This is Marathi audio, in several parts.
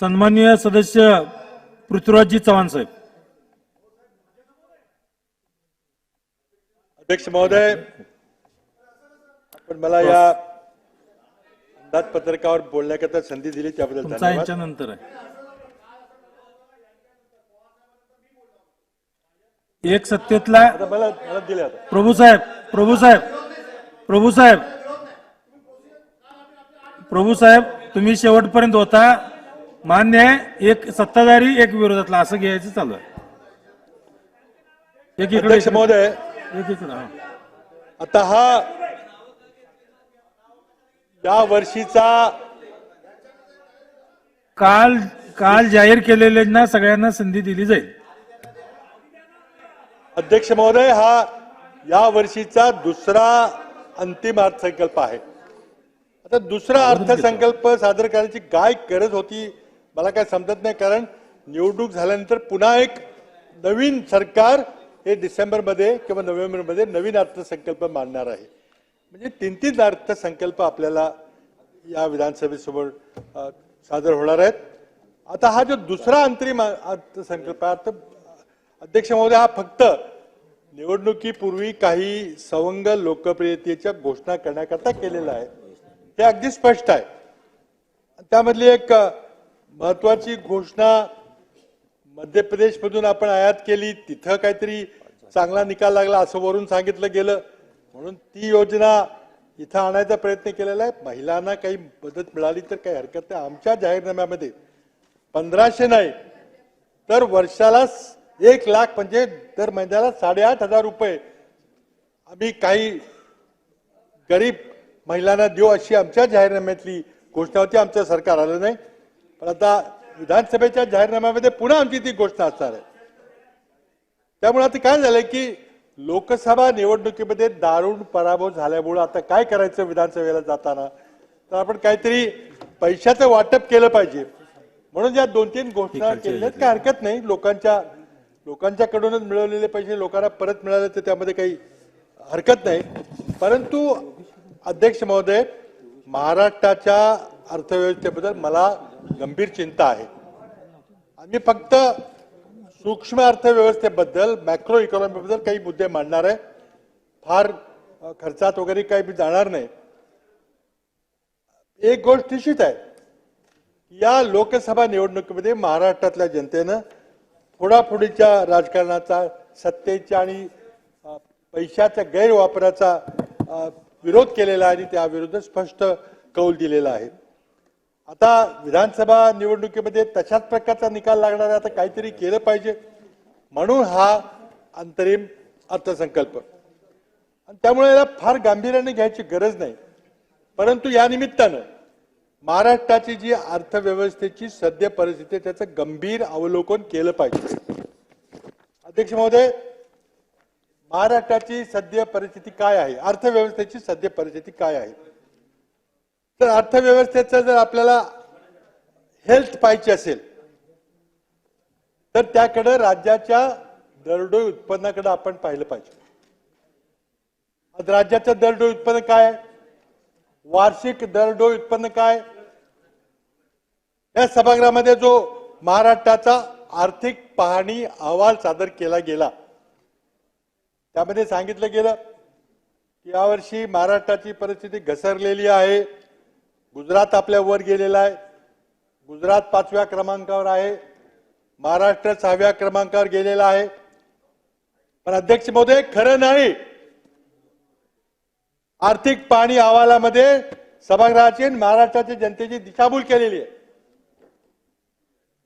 सन्माननीय सदस्य पृथ्वीराजजी चव्हाण साहेब. अध्यक्ष महोदय आपण मला या अंदाजपत्रकावर बोलण्याकरता संधी दिली त्याबद्दल तुमचा धन्यवाद. यांच्या नंतर आहे. एक सत्तेतला आता मला मला दिले आता. प्रभू साहेब प्रभू साहेब प्रभू साहेब. प्रभू साहेब तुम्ही शेवटपर्यंत होता. मान्य आहे एक सत्ताधारी एक विरोधातला असं घ्यायचं चालू आहे. एक इकडे अध्यक्ष महोदय. एक इकडे. आता हा या वर्षीचा काल काल जाहीर केलेल्यांना सगळ्यांना संधी दिली जाईल. अध्यक्ष महोदय हा या वर्षीचा दुसरा अंतिम अर्थसंकल्प आहे. आता दुसरा अर्थसंकल्प सादर करण्याची काय गरज होती मला काय समजत नाही कारण निवडणूक झाल्यानंतर पुन्हा एक नवीन सरकार हे डिसेंबरमध्ये किंवा नोव्हेंबरमध्ये नवीन अर्थसंकल्प मांडणार आहे. म्हणजे तीन तीन अर्थसंकल्प आपल्याला या विधानसभेसमोर सादर होणार आहेत. आता हा जो दुसरा अंतरिम अर्थसंकल्प आहे अर्थ अध्यक्ष महोदय हा फक्त निवडणुकीपूर्वी काही सवंग लोकप्रियतेच्या घोषणा करण्याकरता केलेला आहे. हे अगदी स्पष्ट आहे. त्यामधली एक महत्वाची घोषणा मध्य प्रदेशमधून आपण आयात केली. तिथं काहीतरी चांगला निकाल लागला असं वरून सांगितलं गेलं. म्हणून ती योजना इथं आणायचा प्रयत्न केलेला आहे. महिलांना काही मदत मिळाली तर काही हरकत नाही. आमच्या जाहीरनाम्यामध्ये पंधराशे नाही तर वर्षाला एक लाख म्हणजे दर महिन्याला साडेआठ हजार रुपये. आम्ही काही गरीब महिलांना देऊ अशी आमच्या जाहीरनाम्यातली घोषणा होती. आमचं सरकार आलं नाही. पण आता विधानसभेच्या जाहीरनाम्यामध्ये पुन्हा आमची ती घोषणा असणार आहे. त्यामुळे आता काय झालंय की लोकसभा निवडणुकीमध्ये दारुण पराभव झाल्यामुळे आता काय करायचं विधानसभेला जाताना? तर आपण काहीतरी पैशाचं वाटप केलं पाहिजे. म्हणून या दोन तीन घोषणा केल्या काय हरकत नाही. लोकांच्या लोकांच्याकडूनच मिळवलेले पैसे लोकांना परत मिळाले तर त्यामध्ये काही हरकत नाही. परंतु अध्यक्ष महोदय महाराष्ट्राच्या अर्थव्यवस्थेबद्दल मला गंभीर चिंता आहे. आम्ही फक्त सूक्ष्म अर्थव्यवस्थेबद्दल मॅक्रो इकॉनॉमीबद्दल काही मुद्दे मांडणार आहे. फार खर्चात वगैरे काही मी जाणार नाही. एक गोष्ट निश्चित आहे. या लोकसभा निवडणुकीमध्ये महाराष्ट्रातल्या जनतेनं फोडाफोडीच्या राजकारणाचा सत्तेच्या आणि पैशाच्या गैरवापराचा विरोध केलेला आहे आणि त्याविरुद्ध स्पष्ट कौल दिलेला आहे. आता विधानसभा निवडणुकीमध्ये तशाच प्रकारचा निकाल लागणार आहे. आता काहीतरी केलं पाहिजे. म्हणून हा अंतरिम अर्थसंकल्प. आणि त्यामुळे याला फार गांभीर्याने घ्यायची गरज नाही. परंतु या निमित्तानं महाराष्ट्राची जी अर्थव्यवस्थेची सद्य परिस्थिती त्याचं गंभीर अवलोकन केलं पाहिजे. अध्यक्ष महोदय महाराष्ट्राची सद्य परिस्थिती काय आहे? अर्थव्यवस्थेची सद्य परिस्थिती काय आहे? तर अर्थव्यवस्थेचं जर आपल्याला हेल्थ पाहिजे असेल तर त्याकडे राज्याच्या दरडोई उत्पन्नाकडे आपण पाहिलं पाहिजे. आज राज्याचं दरडोई उत्पन्न काय? वार्षिक दरडोई उत्पन्न काय? या सभागृहामध्ये जो महाराष्ट्राचा आर्थिक पाहणी अहवाल सादर केला गेला त्यामध्ये सांगितलं गेलं की यावर्षी महाराष्ट्राची परिस्थिती घसरलेली आहे. गुजरात आपल्या वर गेलेला आहे. गुजरात पाचव्या क्रमांकावर आहे. महाराष्ट्र सहाव्या क्रमांकावर गेलेला आहे. पण अध्यक्ष महोदय खरं नाही. आर्थिक पाणी अहवालामध्ये सभागृहाची महाराष्ट्राच्या जनतेची दिशाभूल केलेली आहे.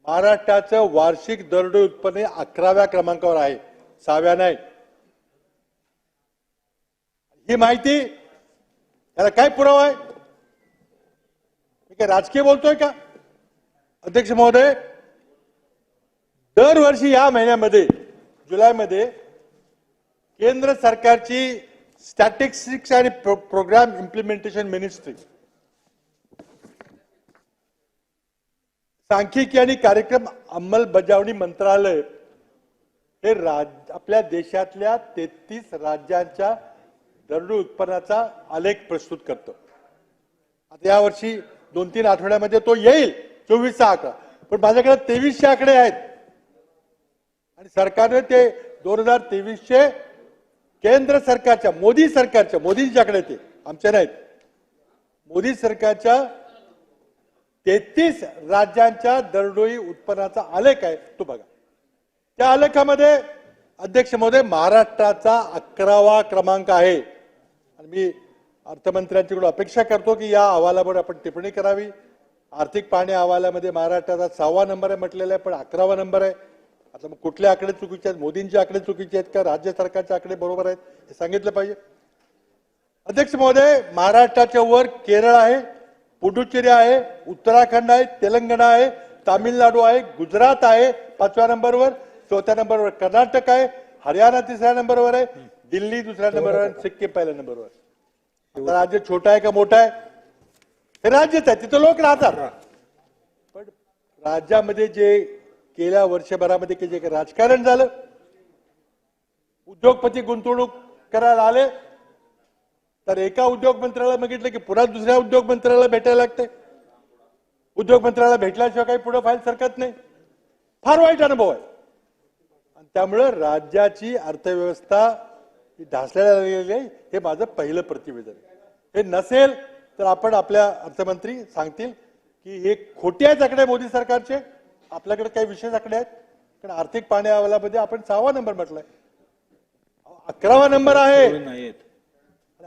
महाराष्ट्राचं वार्षिक दरडोई उत्पन्न अकराव्या क्रमांकावर आहे. सहाव्या नाही. ही माहिती त्याला काय पुरावा आहे? राजकीय बोलतोय का? अध्यक्ष महोदय दरवर्षी या महिन्यामध्ये जुलैमध्ये केंद्र सरकारची स्टॅटिस्टिक्स आणि प्रो, प्रोग्राम इम्प्लिमेंटेशन मिनिस्ट्री सांख्यिकी आणि कार्यक्रम अंमलबजावणी मंत्रालय हे राज आपल्या देशातल्या तेहतीस राज्यांच्या दरडू उत्पन्नाचा आलेख प्रस्तुत करतो. आता यावर्षी दोन तीन आठवड्यामध्ये तो येईल चोवीसचा आकडा पण माझ्याकडे तेवीसशे आकडे आहेत. आणि सरकारने ते दोन हजार तेवीसशे केंद्र सरकारच्या मोदी सरकारच्या मोदींच्या आकडे ते आमचे नाहीत. मोदी सरकारच्या तेहतीस राज्यांच्या दरडोई उत्पन्नाचा आलेख आहे तो बघा. त्या आलेखामध्ये अध्यक्ष महोदय महाराष्ट्राचा अकरावा क्रमांक आहे. आणि मी अर्थमंत्र्यांच्याकडून अपेक्षा करतो की या अहवालावर आपण टिप्पणी करावी. आर्थिक पाहणी अहवालामध्ये महाराष्ट्राचा सहावा नंबर आहे म्हटलेला आहे पण अकरावा नंबर आहे. आता मग कुठले आकडे चुकीचे आहेत? मोदींचे आकडे चुकीचे आहेत का? राज्य सरकारचे आकडे बरोबर आहेत? हे सांगितलं पाहिजे. अध्यक्ष महोदय महाराष्ट्राच्या वर केरळ आहे पुडुचेरी आहे उत्तराखंड आहे तेलंगणा आहे तामिळनाडू आहे गुजरात आहे पाचव्या नंबरवर चौथ्या नंबरवर कर्नाटक आहे हरियाणा तिसऱ्या नंबरवर आहे दिल्ली दुसऱ्या नंबरवर आहे सिक्कीम पहिल्या नंबरवर आहे. राज्य छोटा आहे का मोठा आहे? हे राज्यच आहे. तिथं लोक राहतात. पण राज्यामध्ये जे गेल्या वर्षभरामध्ये जे राजकारण झालं उद्योगपती गुंतवणूक करायला आले तर एका उद्योग मंत्र्याला बघितलं की पुन्हा दुसऱ्या उद्योग मंत्र्याला भेटायला लागते उद्योग मंत्र्याला भेटल्याशिवाय काही पुढे फाईल सरकत नाही. फार वाईट अनुभव आहे. आणि त्यामुळं राज्याची अर्थव्यवस्था आहे हे माझं पहिलं प्रतिवेदन. हे नसेल तर आपण आपल्या अर्थमंत्री सांगतील की हे खोटे आहेत आकडे मोदी सरकारचे आपल्याकडे काही विशेष आकडे आहेत. कारण आर्थिक पाणी अहवालामध्ये आपण सहावा नंबर म्हटलाय. अकरावा नंबर आहे.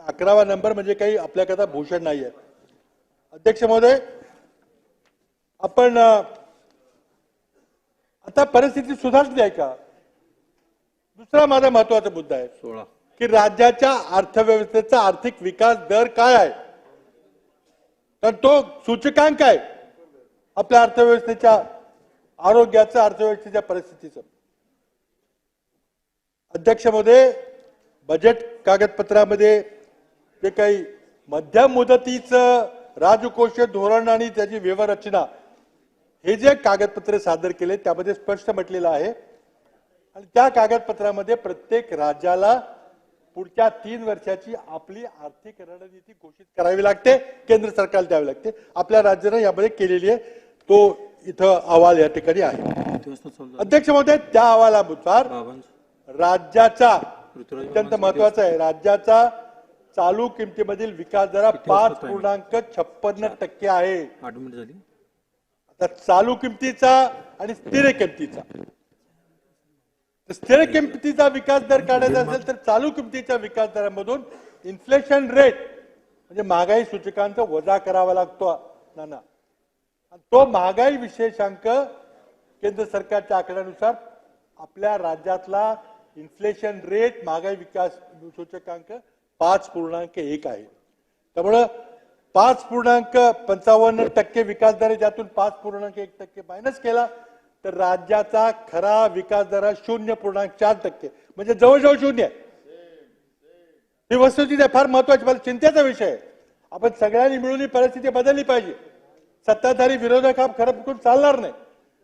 अकरावा नंबर म्हणजे काही आपल्याकरता भूषण नाही आहे अध्यक्ष महोदय आपण आता परिस्थिती सुधारली आहे का? दुसरा माझा महत्त्वाचा मुद्दा आहे. सोळा. की राज्याच्या अर्थव्यवस्थेचा आर्थिक विकास दर काय आहे? तर तो सूचकांक आहे आपल्या अर्थव्यवस्थेच्या आरोग्याचं अर्थव्यवस्थेच्या परिस्थितीचं. अध्यक्ष महोदय बजेट कागदपत्रामध्ये जे काही मध्यम मुदतीचं राजकोषीय धोरण आणि त्याची व्यवरचना हे जे कागदपत्रे सादर केले त्यामध्ये स्पष्ट म्हटलेलं आहे. आणि त्या कागदपत्रामध्ये प्रत्येक राज्याला पुढच्या तीन वर्षाची आपली आर्थिक रणनीती घोषित करावी लागते केंद्र सरकारला द्यावी लागते. आपल्या राज्यानं यामध्ये केलेली आहे. तो इथं अहवाल या ठिकाणी आहे? अध्यक्ष महोदय त्या अहवालानुसार. राज्याचा अत्यंत महत्वाचं आहे. राज्याचा चालू किमतीमधील विकास दर पाच? पूर्णांक छप्पन्न टक्के आहे. आठ मिनिट झाली. आता चालू किमतीचा आणि स्थिर किमतीचा. स्थिर किमतीचा विकास दर काढायचा असेल तर चालू किमतीच्या विकास दरामधून इन्फ्लेशन रेट म्हणजे महागाई सूचकांचा वजा करावा लागतो नाना. तो महागाई विशेषांक केंद्र सरकारच्या आकड्यानुसार आपल्या राज्यातला इन्फ्लेशन रेट महागाई विकास सूचकांक पाच पूर्णांक एक आहे. त्यामुळं पाच पूर्णांक पंचावन्न टक्के विकास दर आहे ज्यातून पाच पूर्णांक एक टक्के मायनस केला तर राज्याचा खरा विकास दर शून्य पूर्णांक चार टक्के. म्हणजे जवळजवळ शून्य. आहे ही वस्तुस्थिती आहे, फार महत्वाची मला चिंतेचा विषय आहे. आपण सगळ्यांनी मिळून ही परिस्थिती बदलली पाहिजे. सत्ताधारी विरोधक हा खरं करून चालणार नाही.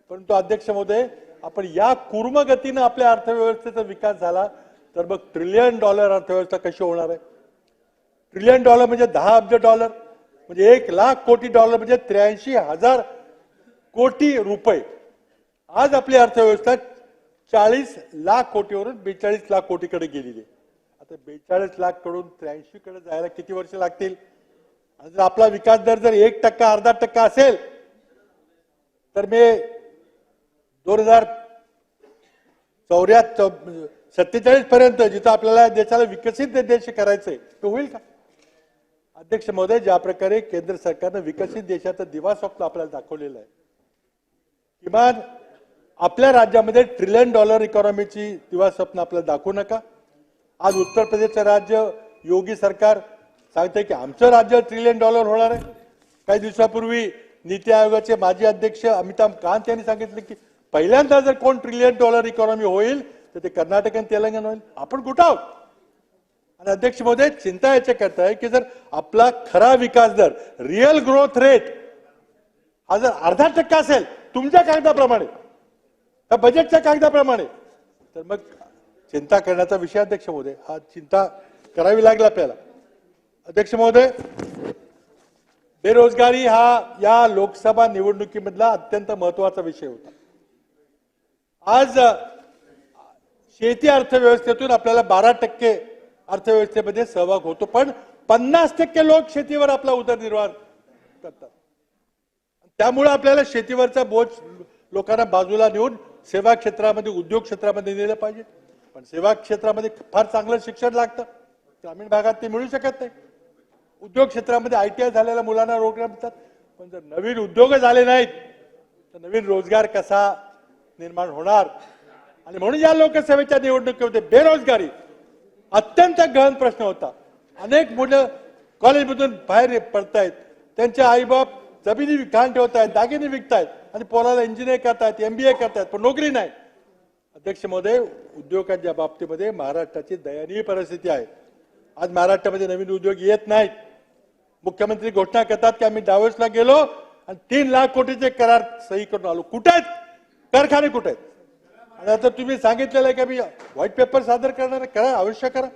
परंतु अध्यक्ष मोदय आपण या कुर्म गतीनं आपल्या अर्थव्यवस्थेचा विकास झाला तर मग ट्रिलियन डॉलर अर्थव्यवस्था कशी होणार आहे? ट्रिलियन डॉलर म्हणजे दहा अब्ज डॉलर म्हणजे एक लाख कोटी डॉलर म्हणजे त्र्याऐंशी हजार कोटी रुपये. आज आपली अर्थव्यवस्था चाळीस लाख कोटीवरून बेचाळीस लाख कोटीकडे गेलेली आहे. आता बेचाळीस लाखकडून त्र्याऐंशी कडे जायला किती वर्ष लागतील? जर आपला विकास दर जर एक टक्का अर्धा टक्का असेल तर मी दोन हजार चौऱ्याहत्तर सत्तेचाळीस पर्यंत जिथं आपल्याला देशाला विकसित देश करायचंय ते होईल का? अध्यक्ष महोदय ज्या प्रकारे केंद्र सरकारनं विकसित देशाचा दिवा स्वप्न आपल्याला दाखवलेलं आहे किमान आपल्या राज्यामध्ये ट्रिलियन डॉलर इकॉनॉमीची दिवा स्वप्न आपल्याला दाखवू नका. आज उत्तर प्रदेशचं राज्य योगी सरकार सांगते की आमचं राज्य ट्रिलियन डॉलर होणार आहे. काही दिवसापूर्वी नीती आयोगाचे माजी अध्यक्ष अमिताभ कांत यांनी सांगितले की पहिल्यांदा जर कोण ट्रिलियन डॉलर इकॉनॉमी होईल तर ते कर्नाटक आणि तेलंगण होईल. आपण कुठं आहोत? आणि अध्यक्ष महोदय चिंता याच्या करता आहे की जर आपला खरा विकास दर रिअल ग्रोथ रेट हा जर अर्धा टक्का असेल तुमच्या कागदाप्रमाणे त्या बजेटच्या कागदाप्रमाणे. तर मग चिंता करण्याचा विषय अध्यक्ष महोदय हा चिंता करावी लागेल आपल्याला. अध्यक्ष महोदय बेरोजगारी हा या लोकसभा निवडणुकीमधला अत्यंत महत्त्वाचा विषय होता. आज शेती अर्थव्यवस्थेतून आपल्याला बारा टक्के अर्थव्यवस्थेमध्ये सहभाग होतो पण पन्नास टक्के लोक शेतीवर आपला उदरनिर्वाह करतात. त्यामुळे आपल्याला शेतीवरचा बोज लोकांना बाजूला नेऊन सेवा क्षेत्रामध्ये उद्योग क्षेत्रामध्ये नेलं पाहिजे. पण सेवा क्षेत्रामध्ये फार चांगलं शिक्षण लागतं. ग्रामीण भागात ते मिळू शकत नाही. उद्योग क्षेत्रामध्ये आय टी आय झालेल्या मुलांना रोजगार मिळतात पण जर नवीन उद्योग झाले नाहीत तर नवीन रोजगार कसा निर्माण होणार? आणि म्हणून या लोकसभेच्या निवडणुकीमध्ये बेरोजगारी अत्यंत गहन प्रश्न होता. अनेक मुलं कॉलेजमधून बाहेर पडतायत. त्यांचे आईबाप जमिनी घाण ठेवत आहेत दागिने विकतायत. आणि पोराला इंजिनियर करतायत एमबीए करतायत पण नोकरी नाही अध्यक्ष महोदय उद्योगांच्या बाबतीमध्ये महाराष्ट्राची दयनीय परिस्थिती आहे आज महाराष्ट्रामध्ये नवीन उद्योग येत नाहीत मुख्यमंत्री घोषणा करतात की आम्ही डावसला गेलो आणि तीन लाख कोटीचे करार सही करून आलो कुठे आहेत कारखाने कुठे आहेत आणि आता तुम्ही सांगितलेलं आहे की आम्ही व्हाईट पेपर सादर करणार करा अवश्य करा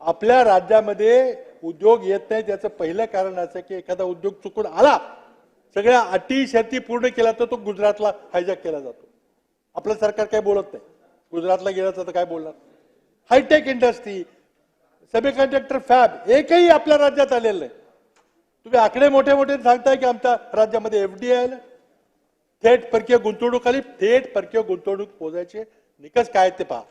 आपल्या राज्यामध्ये उद्योग येत नाही त्याचं पहिलं कारण असं की एखादा उद्योग चुकून आला सगळ्या अटी शर्ती पूर्ण केला तर तो गुजरातला हायजॅक केला जातो. आपलं सरकार काही बोलत नाही. गुजरातला गेला तर काय बोलणार? हायटेक इंडस्ट्री सेमीकंडक्टर फॅब एकही आपल्या राज्यात आलेलं नाही. तुम्ही आकडे मोठे मोठे सांगताय की आमच्या राज्यामध्ये एफडीआय आलं? थेट परकीय गुंतवणूक आली थेट परकीय गुंतवणूक पोहोचायचे. निकष काय आहेत ते पहा.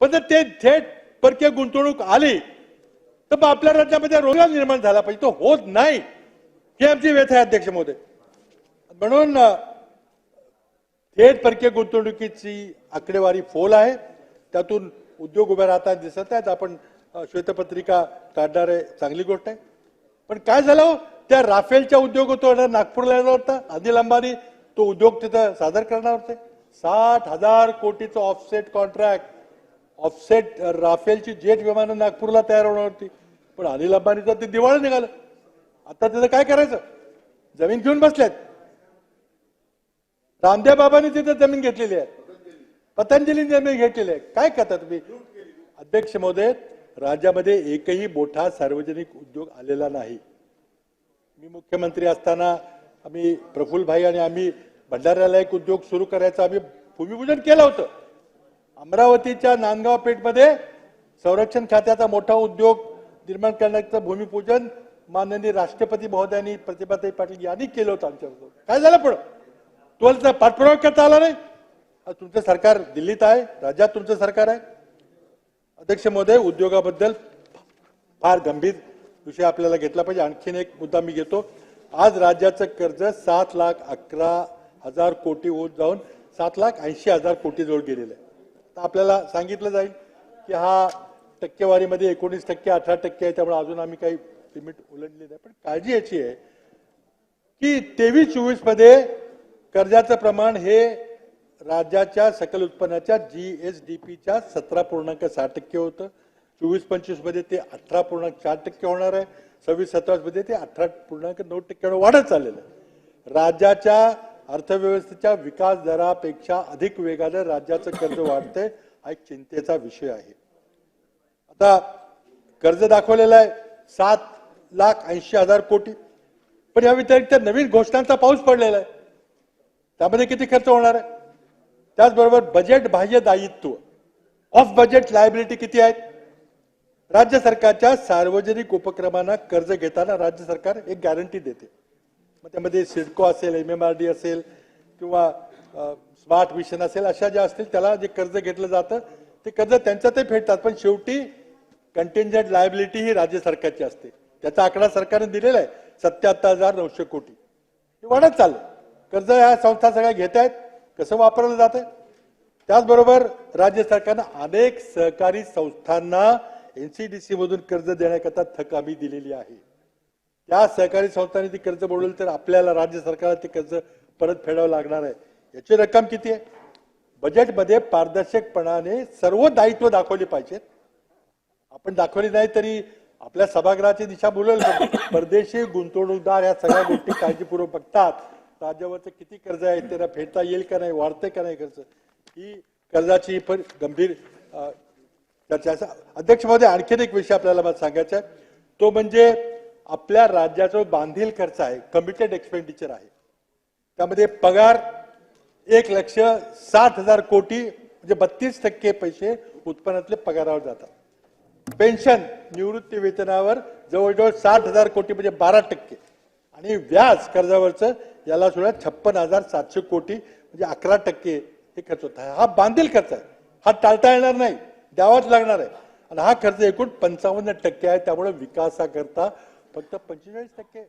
पण जर ते थेट परकीय गुंतवणूक आली तर मग आपल्या राज्यामध्ये रोजगार निर्माण झाला पाहिजे. तो होत नाही. ही आमची व्यथा आहे अध्यक्ष महोदय. म्हणून थेट परकीय गुंतवणुकीची आकडेवारी फोल आहे. त्यातून उद्योग उभे राहताना दिसत आहेत. आपण श्वेतपत्रिका काढणार आहे चांगली गोष्ट आहे. पण काय झालं हो? त्या राफेलच्या उद्योग तो नागपूरला येणार होता. अनिल अंबानी तो उद्योग तिथं सादर करणार होते. साठ हजार कोटीचं ऑफसेट कॉन्ट्रॅक्ट ऑफसेट राफेलची जेट विमानं नागपूरला तयार होणार होती. पण अनिल अंबानीचं ते दिवाळं निघालं. आता तिथं काय करायचं? जमीन घेऊन बसल्यात रामदेव बाबांनी तिथं जमीन घेतलेली आहे. पतंजली जमीन घेतलेली आहे. काय करता तुम्ही? अध्यक्ष महोदय राज्यामध्ये एकही मोठा सार्वजनिक उद्योग आलेला नाही. मी मुख्यमंत्री असताना आम्ही प्रफुल्लभाई आणि आम्ही भंडाऱ्याला एक उद्योग सुरू करायचं आम्ही भूमिपूजन केलं होतं. अमरावतीच्या नांदगाव पेठमध्ये संरक्षण खात्याचा मोठा उद्योग निर्माण करण्याचं भूमिपूजन माननीय राष्ट्रपती महोदयांनी प्रतिभाताई पाटील यांनी केलं होतं आमच्याबरोबर. काय झालं पण तुम्हाला पाठपुरावा करता आला नाही? तुमचं सरकार दिल्लीत आहे राज्यात तुमचं सरकार आहे. अध्यक्ष महोदय उद्योगाबद्दल फार गंभीर विषय आपल्याला घेतला पाहिजे. आणखीन एक मुद्दा मी घेतो. आज राज्याचं कर्ज सात लाख अकरा हजार कोटी होत जाऊन सात लाख ऐंशी हजार कोटी जवळ गेलेलं आहे. तर आपल्याला सांगितलं जाईल की हा टक्केवारीमध्ये एकोणीस टक्के अठरा टक्के आहे त्यामुळे अजून आम्ही काही लिमिट उलटली नाही पण काळजी याची आहे की तेवीस चोवीसमध्ये कर्जाचं प्रमाण हे राज्याच्या सकल उत्पन्नाच्या जी एस डी पीच्या सतरा पूर्णांक सहा टक्के होतं. चोवीस पंचवीसमध्ये ते अठरा पूर्णांक चार टक्के होणार आहे. सव्वीस सत्तावीसमध्ये ते अठरा पूर्णांक नऊ टक्के वाढत चाललेलं आहे. राज्याच्या अर्थव्यवस्थेच्या विकास दरापेक्षा अधिक वेगाने राज्याचं कर्ज वाढतंय हा एक चिंतेचा विषय आहे. आता कर्ज दाखवलेलं आहे. सात लाख ऐंशी हजार कोटी. पण या व्यतिरिक्त नवीन घोषणांचा पाऊस पडलेला आहे. त्यामध्ये किती खर्च होणार आहे? त्याचबरोबर बजेट बाह्य दायित्व. ऑफ बजेट लायबिलिटी किती आहेत? राज्य सरकारच्या सार्वजनिक उपक्रमांना कर्ज घेताना राज्य सरकार एक गॅरंटी देते. मग त्यामध्ये सिडको असेल एम एम आर डी असेल किंवा स्मार्ट मिशन असेल अशा ज्या असतील त्याला जे कर्ज घेतलं जातं ते कर्ज त्यांचं ते फेडतात. पण शेवटी कंटेंजंट लायबिलिटी ही राज्य सरकारची असते. त्याचा आकडा सरकारने दिलेला आहे. सत्याहत्तर हजार नऊशे कोटी. हे वाढत चाललं कर्ज ह्या संस्था सगळ्या घेत आहेत. कसं वापरलं जात आहे त्याचबरोबर राज्य सरकारनं अनेक सहकारी संस्थांना एनसीडीसी मधून कर्ज देण्याकरता थकामी दिलेली आहे. त्या सहकारी संस्थांनी ती कर्ज बुडवली तर आपल्याला राज्य सरकारला ते कर्ज परत फेडावं लागणार आहे. याची रक्कम किती आहे? बजेटमध्ये पारदर्शकपणाने सर्व दायित्व दाखवली पाहिजेत. आपण दाखवली नाही तरी आपल्या सभागृहाची दिशा बोलेल परदेशी गुंतवणूकदार या सगळ्या गोष्टी काळजीपूर्वक बघतात. राज्यावरचं किती कर्ज आहे त्याला फेडता येईल का नाही वाढते का नाही कर्ज? ही कर्जाची पण गंभीर चर्चा अध्यक्ष महोदय आणखीन एक विषय आपल्याला मला सांगायचा आहे. तो म्हणजे आपल्या राज्याचा बांधील खर्च आहे कमिटेड एक्सपेंडिचर आहे त्यामध्ये पगार एक लक्ष साठ हजार कोटी म्हणजे बत्तीस टक्के पैसे उत्पन्नातले पगारावर जातात. पेन्शन निवृत्ती वेतनावर जवळजवळ साठ हजार कोटी म्हणजे बारा टक्के. आणि व्याज कर्जावरचं याला सुद्धा छप्पन हजार सातशे कोटी म्हणजे अकरा टक्के हे खर्च होत आहे. हा बांधील खर्च आहे. हा टाळता येणार नाही. द्यावाच लागणार आहे. आणि हा खर्च एकूण पंचावन्न टक्के आहे. त्यामुळे विकासाकरता फक्त पंचेचाळीस टक्के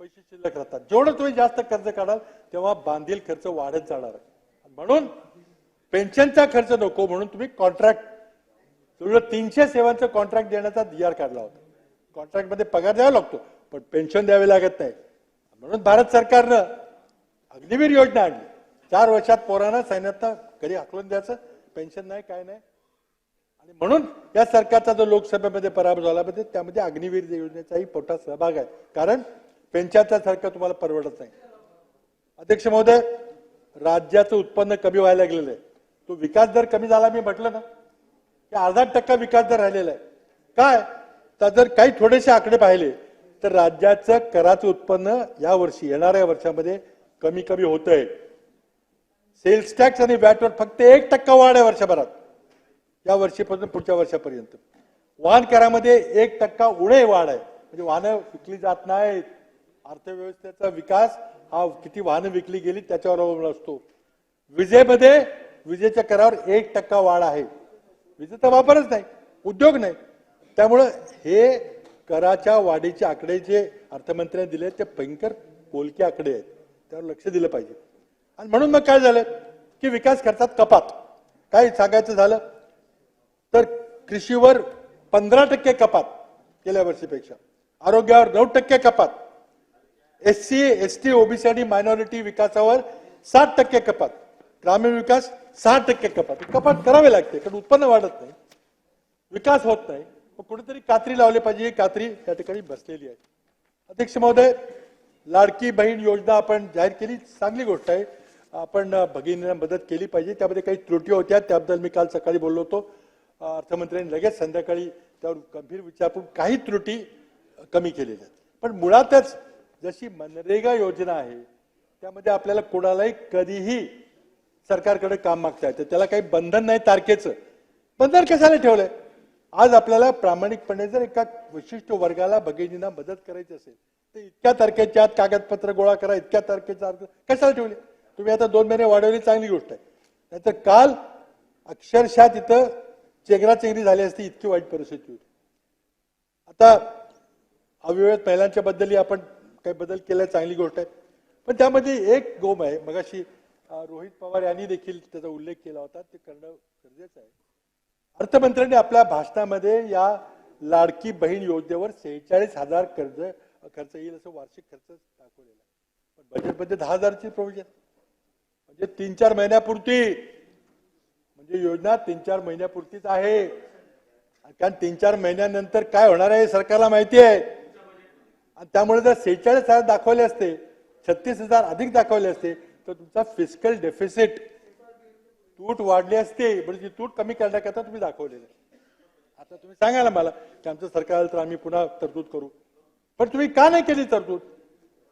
पैसे शिल्लक राहतात. जेवढं तुम्ही जास्त कर्ज काढाल तेव्हा बांधील खर्च वाढत जाणार आहे. म्हणून पेन्शनचा खर्च नको म्हणून तुम्ही कॉन्ट्रॅक्ट जवळ तीनशे सेवांचं कॉन्ट्रॅक्ट देण्याचा डी आर काढला होता. कॉन्ट्रॅक्टमध्ये पगार द्यावा लागतो पण पेन्शन द्यावे लागत नाही. म्हणून भारत सरकारनं अग्निवीर योजना आणली. चार वर्षात पोरांना सैन्यात कधी हाकलून द्यायचं पेन्शन नाही काय नाही. आणि म्हणून या सरकारचा जो लोकसभेमध्ये पराभव झाला म्हणजे त्यामध्ये अग्निवीर योजनेचाही मोठा सहभाग आहे. कारण पेन्शनचा सरकार तुम्हाला परवडत नाही. अध्यक्ष महोदय राज्याचं उत्पन्न कमी व्हायला लागलेलं आहे. तो विकास दर कमी झाला मी म्हटलं ना. की अर्धा टक्का विकास दर राहिलेला आहे काय? तर जर काही थोडेसे आकडे पाहिले तर राज्याचं कराचं उत्पन्न या वर्षी येणाऱ्या वर्षामध्ये कमी कमी होत आहे सेल्स टॅक्स आणि वॅटवर फक्त एक टक्का वाढ आहे वर्षभरात. या वर्षीपासून पुढच्या वर्षापर्यंत. वाहन करामध्ये एक टक्का उणे वाढ आहे. म्हणजे वाहनं विकली जात नाहीत. अर्थव्यवस्थेचा विकास हा किती वाहनं विकली गेली त्याच्यावर अवलंबून असतो. विजेमध्ये विजेच्या करावर एक टक्का वाढ आहे. विजेचा वापरच नाही उद्योग नाही. त्यामुळं हे कराच्या वाढीचे आकडे जे अर्थमंत्र्यांनी दिले ते भयंकर कोलके आकडे आहेत. त्यावर लक्ष दिलं पाहिजे. आणि म्हणून मग काय झालं की विकास खर्चात कपात. काय सांगायचं झालं? तर कृषीवर पंधरा टक्के कपात गेल्या वर्षीपेक्षा. आरोग्यावर नऊ टक्के कपात. S C S T OBC आणि मायनॉरिटी विकासावर सात टक्के कपात. ग्रामीण विकास सहा टक्के कपात कपात करावे लागते कारण उत्पन्न वाढत नाही विकास होत नाही. मग कुठेतरी कात्री लावली पाहिजे ही कात्री त्या ठिकाणी बसलेली आहे. अध्यक्ष महोदय लाडकी बहीण योजना आपण जाहीर केली चांगली गोष्ट आहे. आपण भगिनींना मदत केली पाहिजे. त्यामध्ये काही त्रुटी होत्या त्याबद्दल मी काल सकाळी बोललो होतो. अर्थमंत्र्यांनी लगेच संध्याकाळी त्यावर गंभीर विचार काही त्रुटी कमी केलेल्या आहेत. पण मुळातच जशी मनरेगा योजना आहे त्यामध्ये आपल्याला कोणालाही कधीही सरकारकडे काम मागताय तर त्याला काही बंधन नाही तारखेचं. बंधन कशाला ठेवलंय? आज आपल्याला प्रामाणिकपणे जर एका विशिष्ट वर्गाला भगिनींना मदत करायची असेल तर इतक्या तारखेच्या आत कागदपत्र गोळा करा इतक्या तारखेच्या आत कशाला ठेवले? तुम्ही आता दोन महिने वाढवली चांगली गोष्ट आहे. नाहीतर काल अक्षरशः तिथं चेंगराचेंगरी झाली असती इतकी वाईट परिस्थिती होती. आता अविवाहित महिलांच्या बद्दलही आपण काही बदल केला चांगली गोष्ट आहे. पण त्यामध्ये एक गोम आहे मगाशी रोहित पवार यांनी देखील त्याचा उल्लेख केला होता. ते करणं गरजेचं आहे. अर्थमंत्र्यांनी आपल्या भाषणामध्ये या लाडकी बहीण योजनेवर सेहेचाळीस हजार कर्ज खर्च येईल असं वार्षिक खर्च दाखवलेला पण बजेटमध्ये दहा हजारची प्रोव्हिजन म्हणजे तीन चार महिन्यापुरती. म्हणजे योजना तीन चार महिन्यापुरतीच आहे. कारण तीन चार महिन्यानंतर काय होणार आहे हे सरकारला माहिती आहे. आणि त्यामुळे जर सेहेचाळीस हजार दाखवले असते छत्तीस हजार अधिक दाखवले असते तर तुमचा फिजिकल डेफिसिट तूट वाढली असते म्हणजे ती तूट कमी करण्याकरता तुम्ही दाखवलेलं आहे. आता तुम्ही सांगा ना मला की आमचं सरकार आलं तर आम्ही पुन्हा तरतूद करू. पण तुम्ही का नाही केली तरतूद?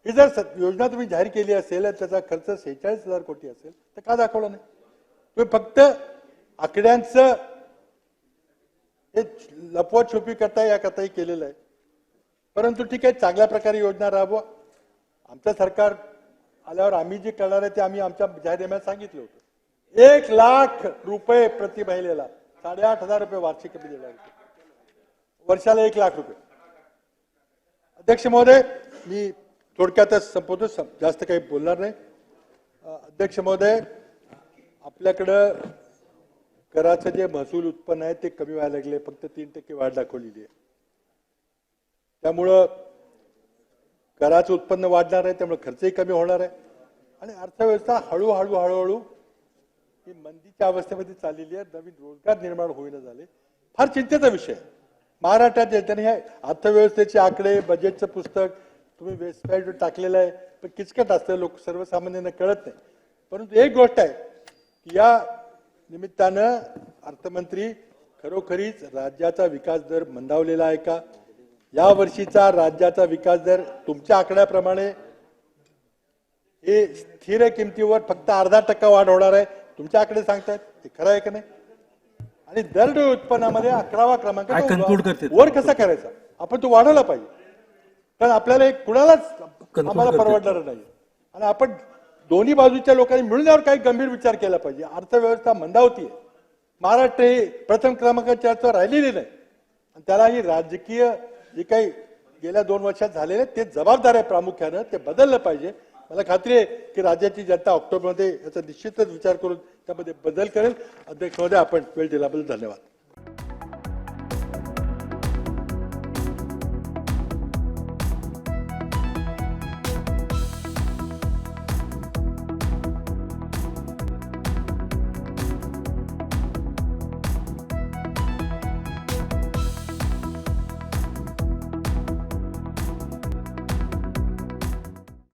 ही जर योजना तुम्ही जाहीर केली असेल त्याचा खर्च सेहेचाळीस हजार कोटी असेल तर का दाखवलं नाही? तुम्ही फक्त आकड्यांचं हे लपवाछुपी करता या करताही केलेलं आहे. परंतु ठीक आहे चांगल्या प्रकारे योजना राबवा. आमचं सरकार आल्यावर आम्ही जे करणार आहे ते आम्ही आमच्या जाहीरनाम्यात सांगितलं होतं. एक लाख रुपये प्रति महिलेला साडेआठ हजार रुपये वार्षिक हमी वर्षाला एक लाख रुपये. अध्यक्ष महोदय मी थोडक्यातच संपवतो जास्त काही बोलणार नाही. अध्यक्ष महोदय आपल्याकडं कराचं जे महसूल उत्पन्न आहे ते कमी व्हायला लागले फक्त तीन टक्के वाढ दाखवलेली आहे. त्यामुळं कराचं उत्पन्न वाढणार आहे त्यामुळे खर्चही कमी होणार आहे. आणि अर्थव्यवस्था हळूहळू हळूहळू ही मंदीच्या अवस्थेमध्ये चाललेली आहे. नवीन रोजगार निर्माण होईना झाले. फार चिंतेचा विषय आहे. महाराष्ट्रात येताना हे अर्थव्यवस्थेचे आकडे बजेटचं पुस्तक तुम्ही वेबसाईटवर टाकलेलं आहे पण किचकट असतं लोक सर्वसामान्यांना कळत नाही. परंतु एक गोष्ट आहे की या निमित्तानं अर्थमंत्री खरोखरीच राज्याचा विकास दर मंदावलेला आहे का? या वर्षीचा राज्याचा विकास दर तुमच्या आकड्याप्रमाणे हे स्थिर किमतीवर फक्त अर्धा टक्का वाढ होणार आहे. तुमच्या आकडे सांगतायत हे खरं आहे का नाही? आणि दरडोई उत्पन्नामध्ये अकरावा क्रमांक तो? वर कसा करायचा? आपण तो वाढवला पाहिजे. कारण आपल्याला एक कुणालाच आम्हाला. परवडणार नाही. आणि आपण दोन्ही बाजूच्या लोकांनी मिळून यावर काही गंभीर विचार केला पाहिजे. अर्थव्यवस्था मंदावती महाराष्ट्र ही प्रथम क्रमांकाच्या राहिलेली नाही. आणि त्याला ही राजकीय जे काही गेल्या दोन वर्षात झालेले ते जबाबदार आहे प्रामुख्यानं ते बदललं पाहिजे. मला खात्री आहे की राज्याची जनता ऑक्टोबरमध्ये याचा निश्चितच विचार करून त्यामध्ये बदल करेल. अध्यक्ष महोदय आपण वेळ दिल्याबद्दल धन्यवाद.